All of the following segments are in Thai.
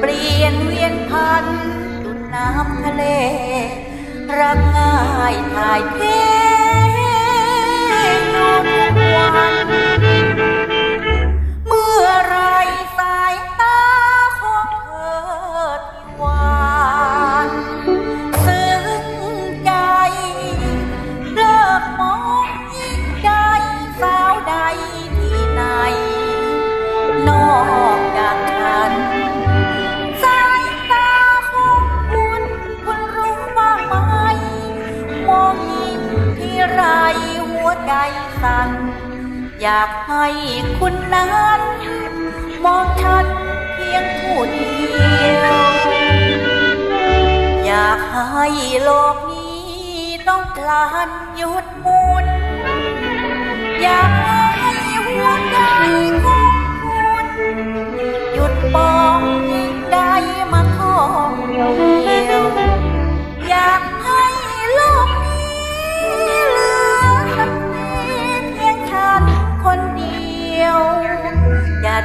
เปลี่ยนเวียนพันดุดน้ำทะเล รักง่ายถ่ายเทนอนวัน ไรหัวใจสั่นอยากให้คุณนั้น มองฉันเพียงผู้เดียว อยากให้โลกนี้ต้องกลานหยุดมุน อยาก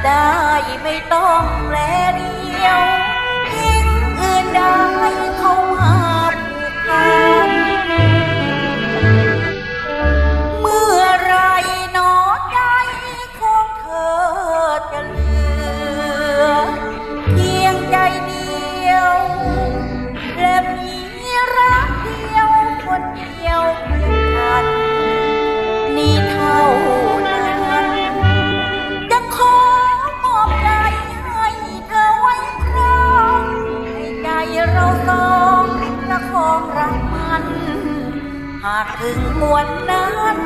ได้ไม่ต้องแลเดียวากถึงมวลนนั้น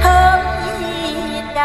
เธอมีใจ